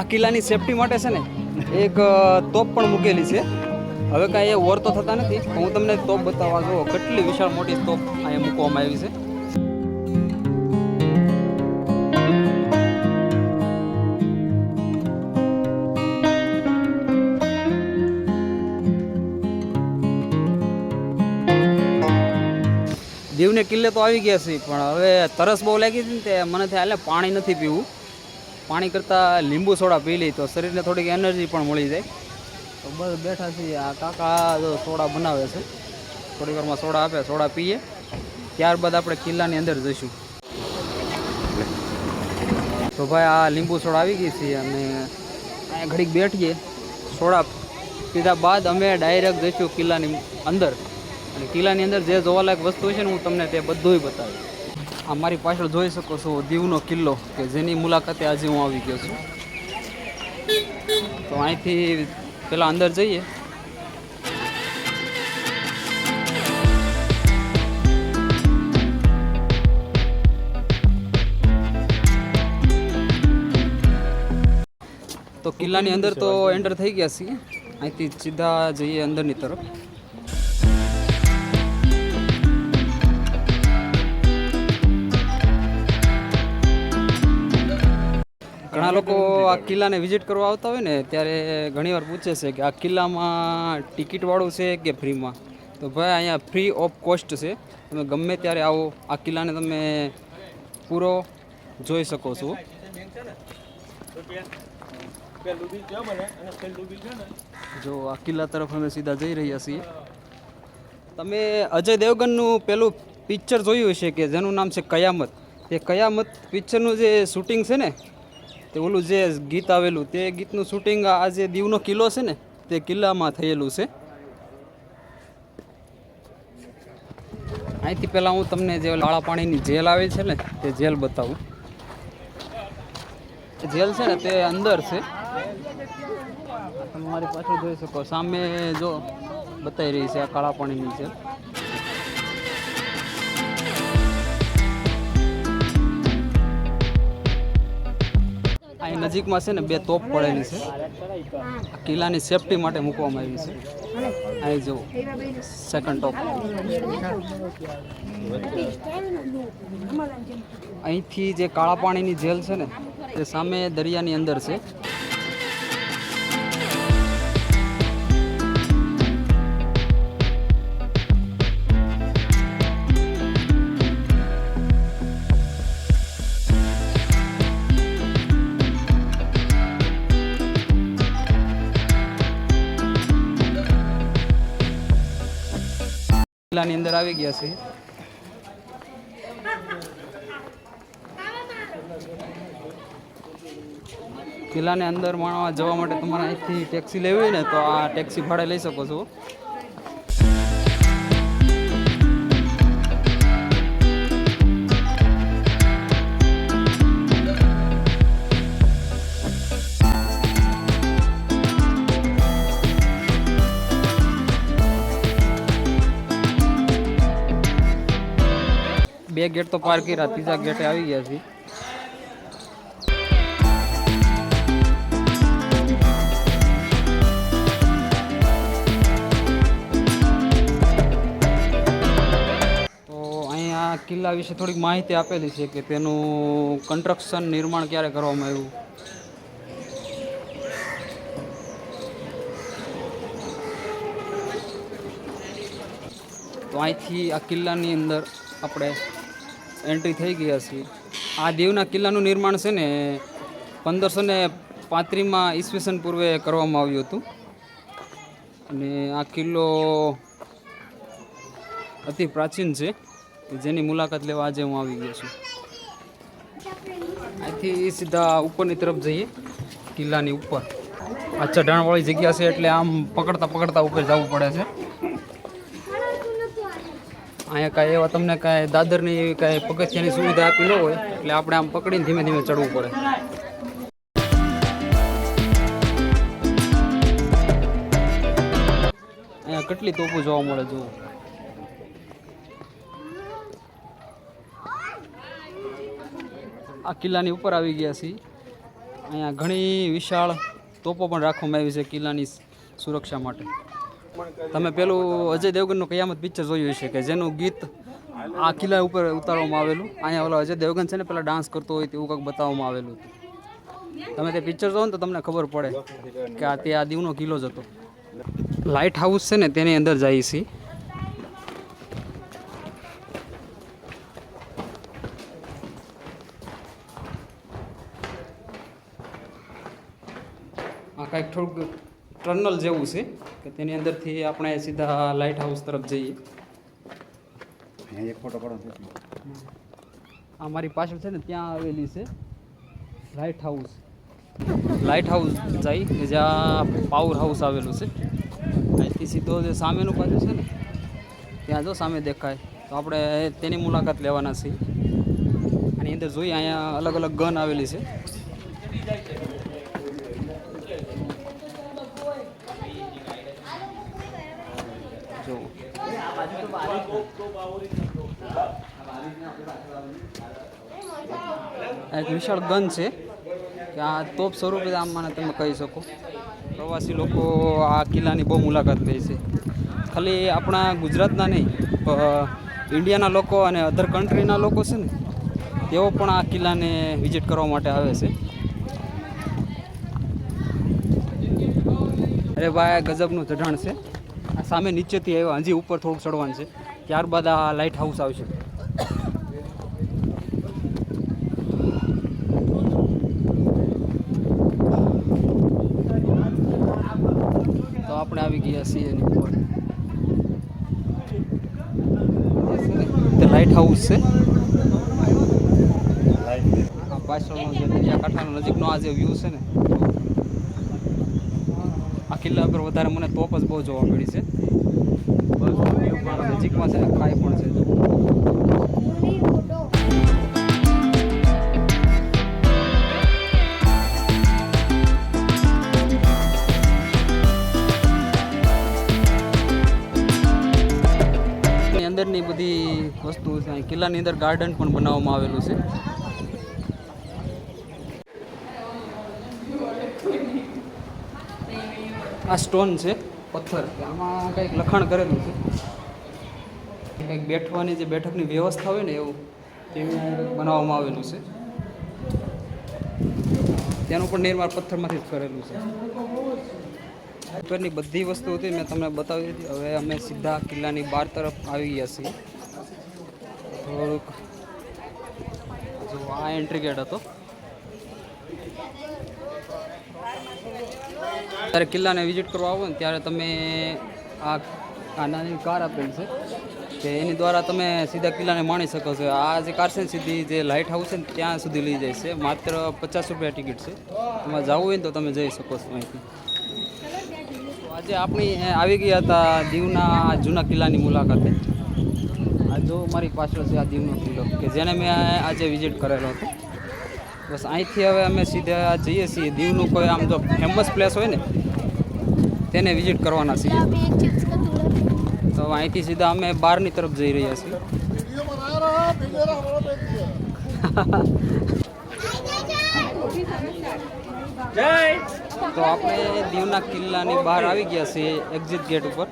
આ કિલ્લાની સેફટી માટે છે ને એક તોપ પણ મૂકેલી છે. હવે કાંઈ એ વોર તો થતા નથી. હું તમને તોપ બતાવવા જોઉં કેટલી વિશાળ મોટી તોપ અહીંયા મૂકવામાં આવી છે. દીવને કિલ્લે તો આવી ગયા છે, પણ હવે તરસ બહુ લાગી હતી ને તે મને થયા એટલે પાણી નથી પીવું. પાણી કરતાં લીંબુ સોડા પી લઈ તો શરીરને થોડીક એનર્જી પણ મળી જાય. તો બસ બેઠા છીએ. આ કાકા સોડા બનાવે છે. થોડી વારમાં સોડા આપે, સોડા પીએ. ત્યારબાદ આપણે કિલ્લાની અંદર જઈશું. તો ભાઈ આ લીંબુ સોડા આવી ગઈ છે અને અહીંયા ઘડીક બેઠીએ. સોડા પીધા બાદ અમે ડાયરેક્ટ જઈશું કિલ્લાની અંદર. અને કિલ્લાની અંદર જે જોવાલાયક વસ્તુ છે ને હું તમને તે બધુંય બતાવીશ. આ મારી પાછળ જોઈ શકો છો દીવનો કિલ્લો કે જેની મુલાકાતે આજે હું આવી ગયો છું. તો અહીંથી પહેલાં અંદર જઈએ. તો કિલ્લાની અંદર તો એન્ટર થઈ ગયા છીએ. અહીંથી સીધા જઈએ અંદરની તરફ. ઘણા લોકો આ કિલ્લાને વિઝિટ કરવા આવતા હોય ને ત્યારે ઘણીવાર પૂછે છે કે આ કિલ્લામાં ટિકિટવાળું છે કે ફ્રીમાં? તો ભાઈ અહીંયા ફ્રી ઓફ કોસ્ટ છે. તમે ગમે ત્યારે આવો આ કિલ્લાને તમે પૂરો જોઈ શકો છો. જો આ કિલ્લા તરફ અમે સીધા જઈ રહ્યા છીએ. તમે અજય દેવગનનું પેલું પિક્ચર જોયું હશે કે જેનું નામ છે કયામત. તે કયામત પિક્ચરનું જે શૂટિંગ છે ને તે ઓલું જે ગીત આવેલું, તે ગીતનું શૂટિંગ આ જે દીવનો કિલ્લો છે ને, તે કિલ્લામાં થયેલું છે. અહીંથી પહેલાં હું તમને જે લાળા પાણીની જેલ આવે છે ને, તે જેલ બતાવું. જેલ છે ને, તે અંદર છે. તમે મારી પાછળ જોઈ શકો, સામે જો બતાવી રહી છે આ કાળા પાણીની જેલ. નજીકમાં છે ને બે તોપ પડેલી છે. કિલ્લાની સેફટી માટે મૂકવામાં આવી છે. અહીં જુઓ સેકન્ડ ટોપ અહીંથી જે કાળા પાણીની જેલ છે ને, તે સામે દરિયાની અંદર છે. કિલ્લાની અંદર આવી ગયા છે. કિલ્લાની અંદર માણવા જવા માટે તમારે અહીંથી ટેક્સી લેવી ને તો આ ટેક્સી ભાડે લઈ શકો છો. બે ગેટ તો પાર કર્યા, ત્રીજા ગેટે આવી ગયા છીએ. તો અહીંયા કિલ્લા વિશે થોડીક માહિતી આપેલી છે કે તેનું કન્સ્ટ્રક્શન નિર્માણ ક્યારે કરવામાં આવ્યું? તો અહીંથી આ કિલ્લાની અંદર આપણે એન્ટ્રી થઈ ગયા છીએ. આ દીવના કિલ્લાનું નિર્માણ છે ને પંદરસો ને પાંત્રીસમાં ઈસવીસન પૂર્વે કરવામાં આવ્યું હતું. અને આ કિલ્લો અતિ પ્રાચીન છે. જેની મુલાકાત લેવા આજે હું આવી ગયો છું. અહીંથી સીધા ઉપરની તરફ જઈએ, કિલ્લાની ઉપર. આ ચઢાણવાળી જગ્યા છે એટલે આમ પકડતા પકડતા ઉપર જવું પડે છે. અહીંયા કાંઈ એવા તમને કાંઈ દાદરની એવી કાંઈ પગથિયાની સુવિધા આપી ન હોય, એટલે આપણે આમ પકડીને ધીમે ધીમે ચડવું પડે. અહીંયા કેટલી તોપો જોવા મળે જુઓ. આ કિલ્લાની ઉપર આવી ગયા છીએ. અહીંયા ઘણી વિશાળ તોપો પણ રાખવામાં આવી છે કિલ્લાની સુરક્ષા માટે. તમે પેલું અજય દેવગનનું કયામત પિક્ચર જોયું હશે કે જેનું ગીત આ કિલ્લા ઉપર ઉતારવામાં આવેલું? અહીંયા ઓલો અજય દેવગન છે ને, પેલા ડાન્સ કરતો હોય તેવું કંઈક બતાવવામાં આવેલું હતું. તમે તે પિક્ચર જોવો ને તો તમને ખબર પડે કે આ તે આ દીવનો કિલ્લો જ હતો. લાઇટ હાઉસ છે ને, તેની અંદર જઈએ છીએ આ કાંઈક થોડુંક ટનલ જેવું છે કે તેની અંદરથી આપણે સીધા લાઇટ હાઉસ તરફ જઈએ. એક ફોટો પડો આ મારી પાછળ છે ને ત્યાં આવેલી છે લાઇટ હાઉસ લાઇટ હાઉસ જાય કે જ્યાં પાવર હાઉસ આવેલું છે. અહીંથી સીધો જે સામેનું બાજુ છે ને ત્યાં જો સામે દેખાય. તો આપણે તેની મુલાકાત લેવાના છીએ. આની અંદર જોઈએ અહીંયા અલગ અલગ ગન આવેલી છે. એક વિશાળ ગન છે કે આ તોપ સ્વરૂપે આમ મને તમે કહી શકો. પ્રવાસી લોકો આ કિલ્લાની બહુ મુલાકાત લે છે. ખાલી આપણા ગુજરાતના નહીં ઇન્ડિયાના લોકો અને અધર કન્ટ્રીના લોકો છે ને, તેઓ પણ આ કિલ્લાને વિઝિટ કરવા માટે આવે છે. અરે ભાઈ ગજબનું ચઢાણ છે. આ સામે નીચેથી આવ્યો. હજી ઉપર થોડુંક ચડવાનું છે. ત્યારબાદ આ લાઇટ હાઉસ આવશે. તો આપણે આવી ગયા છીએ એની ઉપર. લાઇટ હાઉસ છે. પાછળનો જે દરિયાકાંઠાનો નજીકનો આ જે વ્યૂ છે ને કિલ્લા પર વધારે મને તોપ જ બહુ જોવા મળી છે. બસ નજીકમાં છે કાંઈ પણ છે. અંદરની બધી વસ્તુ છે. કિલ્લાની અંદર ગાર્ડન પણ બનાવવામાં આવેલું છે. આ સ્ટોન છે, પથ્થર. આમાં કંઈક લખાણ કરેલું છે. કંઈક બેઠવાની જે બેઠકની વ્યવસ્થા હોય ને એવું તેવું બનાવવામાં આવેલું છે. તેનું પણ નિર્માણ પથ્થરમાંથી જ કરેલું છે. પથ્થરની બધી વસ્તુ હતી મેં તમને બતાવી હતી હવે અમે સીધા કિલ્લાની બહાર તરફ આવી ગયા છીએ. થોડુંક, જો આ એન્ટ્રી ગેટ હતો. ત્યારે કિલ્લાને વિઝિટ કરવા આવો ને ત્યારે તમે આ આ નાની કાર આપેલી છે. કે એની દ્વારા તમે સીધા કિલ્લાને માણી શકો છો. આ જે કાર છે ને સીધી જે લાઇટ હાઉસ છે ને ત્યાં સુધી લઈ જાય છે. માત્ર પચાસ રૂપિયા ટિકિટ છે. તમારે જવું હોય ને તો તમે જઈ શકો છો અહીંથી. આજે આપણી આવી ગયા હતા દીવના જૂના કિલ્લાની મુલાકાતે. આ જો મારી પાછળ છે આ દીવનો કિલ્લો, કે જેને મેં આજે વિઝિટ કરેલો હતો. બસ અહીંથી હવે અમે સીધા જઈએ છીએ. દીવનું કોઈ આમ જો ફેમસ પ્લેસ હોય ને તેને વિઝિટ કરવાના છીએ. તો અહીંથી સીધા અમે બહારની તરફ જઈ રહ્યા છીએ. તો આપણે દીવના કિલ્લાની બહાર આવી ગયા છીએ એક્ઝિટ ગેટ ઉપર.